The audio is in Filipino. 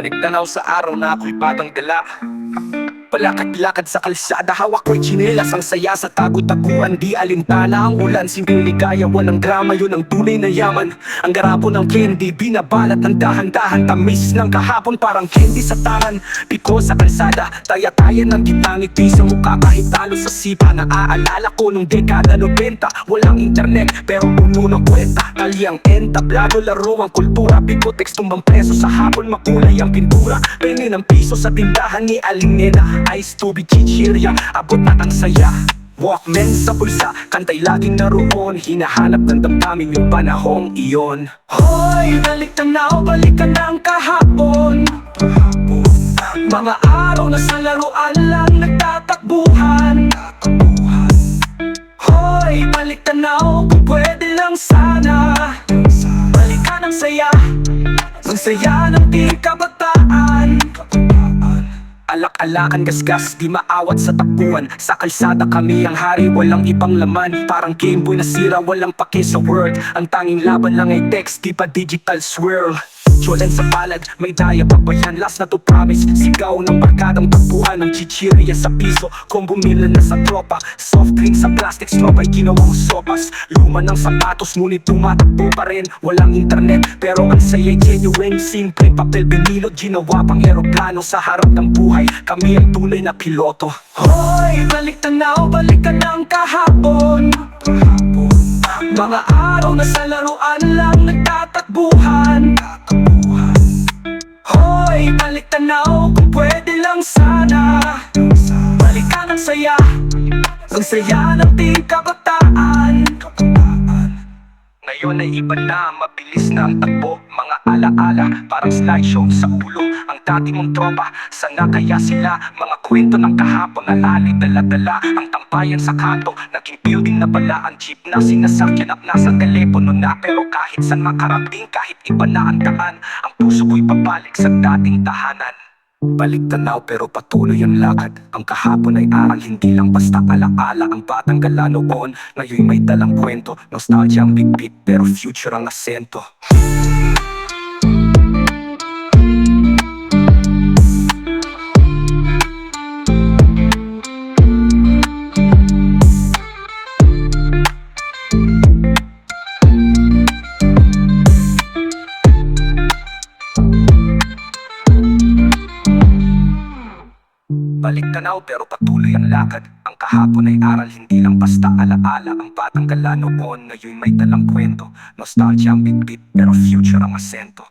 Balik tanaw sa araw na ako'y batang dala Palakad-lakad sa kalsada, hawak ko'y chinelas Ang saya sa tago-taguan, di alintana. Ang ulan, simpleng ligaya, walang drama Yun ang tunay na yaman. Ang garapon ng candy, binabalat ng dahan-dahan. Tamis ng kahapon, parang candy sa tangan Piko sa kalsada, taya-taya ng gitangiti Sa mukha. Kahit talo sa sipa Naaalala ko nung dekada 90 Walang internet, pero puno ng kwenta. Talyang entablado, laro ang kultura. Piko, text tumbang preso sa hapon Makulay ang pintura. Pengi ng piso sa tindahan ni Aling Nena Ice tubig, chichirya, abot na ang saya. Walkman sa bulsa, kantay laging naroon. Hinahanap ng damdamin yung panahong iyon. Hoy, balik tanaw, balikan ng kahapon. Mga araw na sa laruan lang nagtatakbuhan. Hoy, balik tanaw, kung pwede lang sana. Balikan ang saya, ang saya ng di Alak-alakan gasgas, di maawat sa takbuhan. Sa kalsada kami ang hari, walang ibang laman. Parang Game Boy nasira, walang pake sa word Ang tanging laban lang ay text, di pa digital swirl Jolan sa palad, may daya pa ba yan? Last na to promise, sigaw ng barkadang takbuhan Ng chichirya sa piso, kung bumila na sa tropa Soft drink sa plastic straw ay ginawang sopas. Luma ng sapatos, ngunit tumatakbo pa rin Walang internet, pero ang saya'y genuine Simple papel binilot, ginawa pang eroplano Sa harap ng buhay, kami ang tunay na piloto. Hoy, balik tanaw, balikan ng kahapon. Mga araw na sa laruan lang nagtatakbuhan saya. Ang saya ng di kabataan. Ngayon ay iba na, mabilis na ang takbo. Mga alaala, parang slideshow sa ulo. Ang dati mong tropa, sana kaya sila? Mga kwento ng kahapon, alali dala-dala. Ang tampayan sa kanto, naging building na pala. Ang jeep na sinasakyan at nasa telepono na. Pero kahit saan makarating, kahit iba na ang daan Ang puso ko'y pabalik sa dating tahanan Balik tanaw pero patuloy ang lakad. Ang kahapon ay aral, hindi lang basta alaala. Ang batang gala noon, ngayon may dalang kwento. Nostalgia ang big pero future ang asento Balik tanaw pero patuloy ang lakad. Ang kahapon ay aral, hindi lang basta alaala. Ang batang gala noon, ngayon may dalang kwento. Nostalgia ang big pero future ang asento